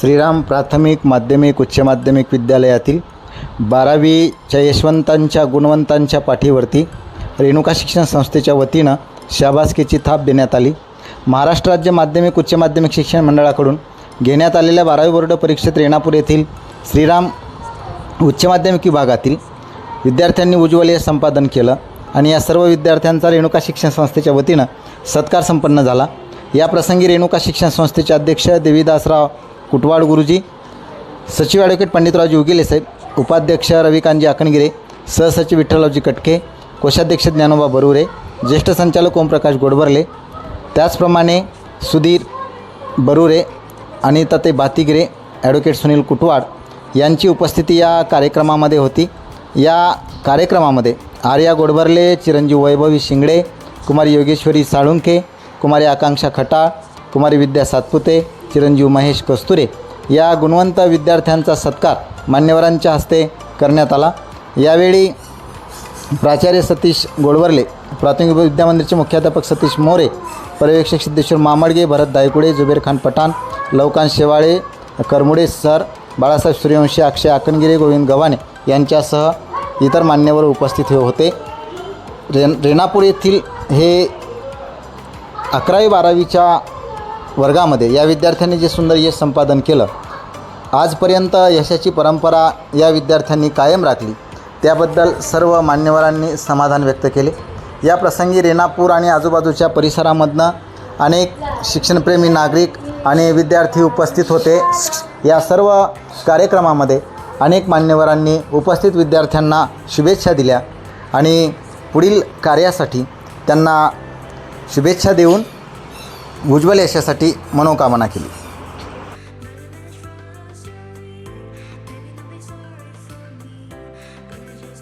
श्रीराम प्राथमिक माध्यमिक उच्च माध्यमिक विद्यालयातील बारावीच्या यशवंतांच्या गुणवंतांच्या पाठीवरती रेणुका शिक्षण संस्थेच्या वतीनं शाबासकीची थाप देण्यात आली. महाराष्ट्र राज्य माध्यमिक उच्च माध्यमिक शिक्षण मंडळाकडून घेण्यात आलेल्या बारावी बोर्ड परीक्षेत रेणापूर येथील श्रीराम उच्च माध्यमिक विभागातील विद्यार्थ्यांनी उज्ज्वल हे संपादन केलं आणि या सर्व विद्यार्थ्यांचा रेणुका शिक्षण संस्थेच्या वतीनं सत्कार संपन्न झाला. या प्रसंगी रेणुका शिक्षण संस्थेचे अध्यक्ष देवीदासराव कुटवाड गुरुजी सचिव ॲडव्होकेट पंडितरावजी उगिले साहेब उपाध्यक्ष रविकांतजी आकणगिरे सहसचिव विठ्ठलरावजी कटके कोषाध्यक्ष ज्ञानोबा बरुरे ज्येष्ठ संचालक ओमप्रकाश गोडबर्ले त्याचप्रमाणे सुधीर बरुरे अनिता तते बातिगिरे ॲडव्होकेट सुनील कुटवाड यांची उपस्थिती या कार्यक्रमामध्ये होती. या कार्यक्रमामध्ये आर्या गोडबर्ले चिरंजीव वैभवी शिंगडे कुमारी योगेश्वरी साळुंखे कुमारी आकांक्षा खटाळ कुमारी विद्या सातपुते चिरंजीव महेश कस्तुरे या गुणवंत विद्यार्थ्यांचा सत्कार मान्यवरांच्या हस्ते करण्यात आला. यावेळी प्राचार्य सतीश गोडवर्ले प्राथमिक विद्यामंदिरचे मुख्याध्यापक सतीश मोरे पर्यवेक्षक सिद्धेश्वर मामडगे भरत दायकुडे जुबेर खान पठाण लवकांत शेवाळे करमुडे सर बाळासाहेब सूर्यवंशी अक्षय आकणगिरे गोविंद गव्हाणे यांच्यासह इतर मान्यवर उपस्थित हे होते. रेन रेणापूर येथील हे अकरावी बारावीच्या वर्गामध्ये या विद्यार्थ्यांनी जे सुंदर यश संपादन केलं आजपर्यंत यशाची परंपरा या विद्यार्थ्यांनी कायम राखली. त्याबद्दल सर्व मान्यवरांनी समाधान व्यक्त केले. या प्रसंगी रेणापूर आणि आजूबाजूच्या परिसरामधनं अनेक शिक्षणप्रेमी नागरिक आणि विद्यार्थी उपस्थित होते. या सर्व कार्यक्रमामध्ये अनेक मान्यवरांनी उपस्थित विद्यार्थ्यांना शुभेच्छा दिल्या आणि पुढील कार्यासाठी त्यांना शुभेच्छा देऊन उज्ज्वल यशासाठी मनोकामना केली.